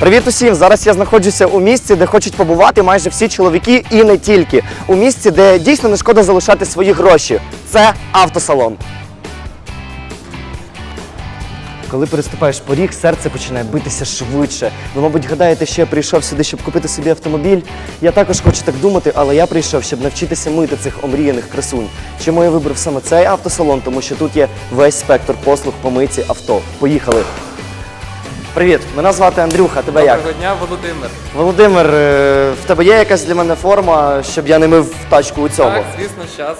Привіт усім! Зараз я знаходжуся у місці, де хочуть побувати майже всі чоловіки і не тільки. У місці, де дійсно не шкода залишати свої гроші. Це автосалон. Коли переступаєш поріг, серце починає битися швидше. Ви, мабуть, гадаєте, що я прийшов сюди, щоб купити собі автомобіль. Я також хочу так думати, але я прийшов, щоб навчитися мити цих омріяних красунь. Чому я вибрав саме цей автосалон? Тому що тут є весь спектр послуг по митці авто. Поїхали. Привіт, мене звати Андрюха. Тебе як? Доброго дня, Володимир. Володимир, е, в тебе є якась для мене форма, щоб я не мив тачку у цьому? Так, звісно, зараз.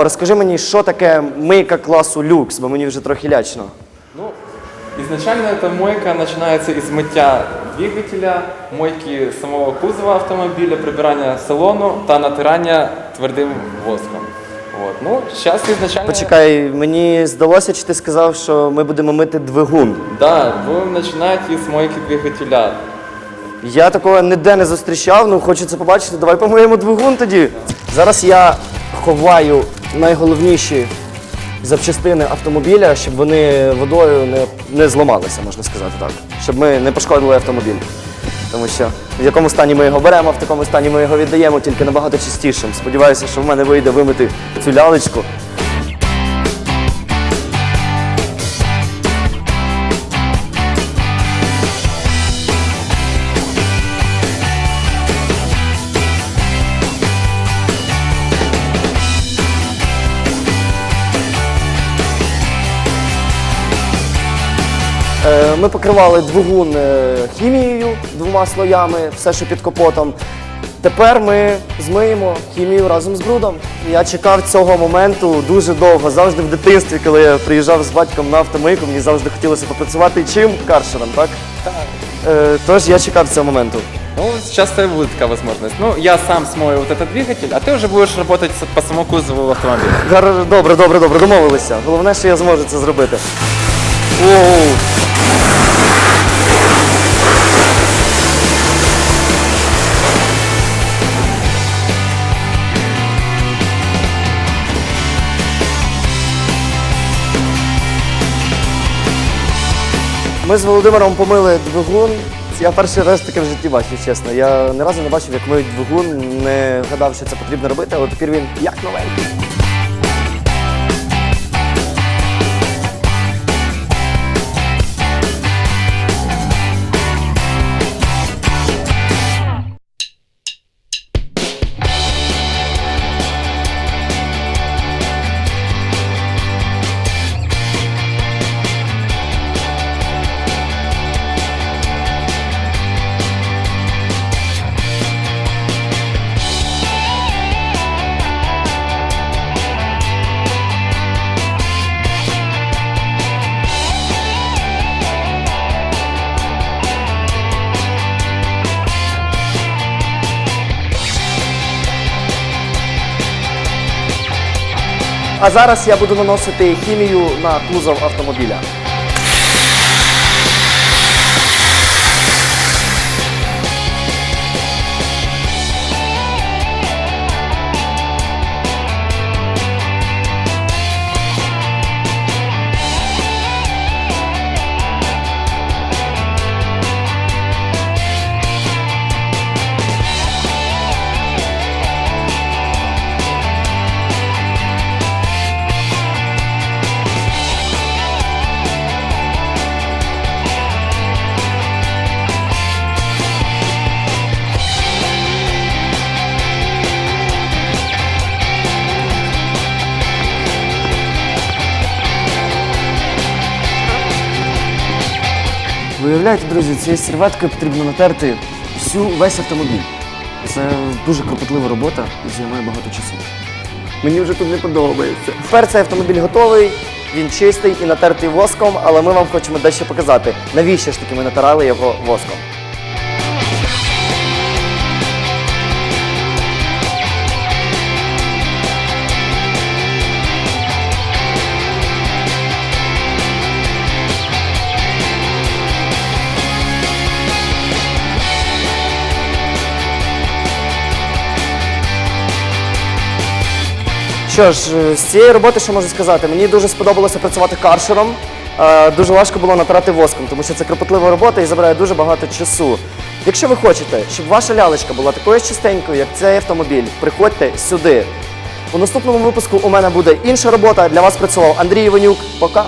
Е, Вова, розкажи мені, що таке мийка класу люкс, бо мені вже трохи лячно. Ну, изначально эта мойка начинается из мытья двигателя, мойки самого кузова автомобиля, прибирання салону та натирання твердим воском. Вот. Ну, сейчас изначально... Почекай, мені здалося, чи ти сказав, що ми будемо мити двигун. Да, вы начинаете с мойки двигателя. Я такого ніде не зустрічав, ну хочу це побачити. Давай помиємо двигун тоді. Зараз я ховаю найголовніші запчастини автомобіля, щоб вони водою не, не зламалися, можна сказати так. Щоб ми не пошкодили автомобіль. Тому що в якому стані ми його беремо, в такому стані ми його віддаємо, тільки набагато чистішим. Сподіваюся, що в мене вийде вимити цю лялечку. Ми покривали двигун е, хімією двома слоями, все, що під капотом. Тепер ми змиємо хімію разом з брудом. Я чекав цього моменту дуже довго. Завжди в дитинстві, коли я приїжджав з батьком на автомийку, мені завжди хотілося попрацювати чим каршером, так? Так. Е, Тож я чекав цього моменту. Ну, сейчас у тебя будет такая возможность. Ну, я сам смою вот этот двигатель, а ты уже будешь работать по самому кузову автомобиля. Гар- Добре, добре, добре, домовилися. Головне, що я зможу це зробити. Оу. Ми з Володимиром помили двигун. Я перший раз таке в житті бачив, чесно. Я ні разу не бачив, як миють двигун, не гадав, що це потрібно робити, але тепер він як новенький. А зараз я буду наносити хімію на кузов автомобіля. Уявляєте, друзі, цією серветкою потрібно натерти всю весь автомобіль. Це дуже кропотлива робота і займає багато часу. Мені вже тут не подобається. Тепер цей автомобіль готовий, він чистий і натертий воском, але ми вам хочемо дещо показати, навіщо ж таки ми натирали його воском. Що ж, е, з цієї роботи, що можу сказати, мені дуже сподобалося працювати каршером. Е, Дуже важко було натирати воском, тому що це кропотлива робота і забирає дуже багато часу. Якщо ви хочете, щоб ваша лялечка була такою ж чистенькою, як цей автомобіль, приходьте сюди. У наступному випуску у мене буде інша робота. Для вас працював Андрій Іванюк. Пока!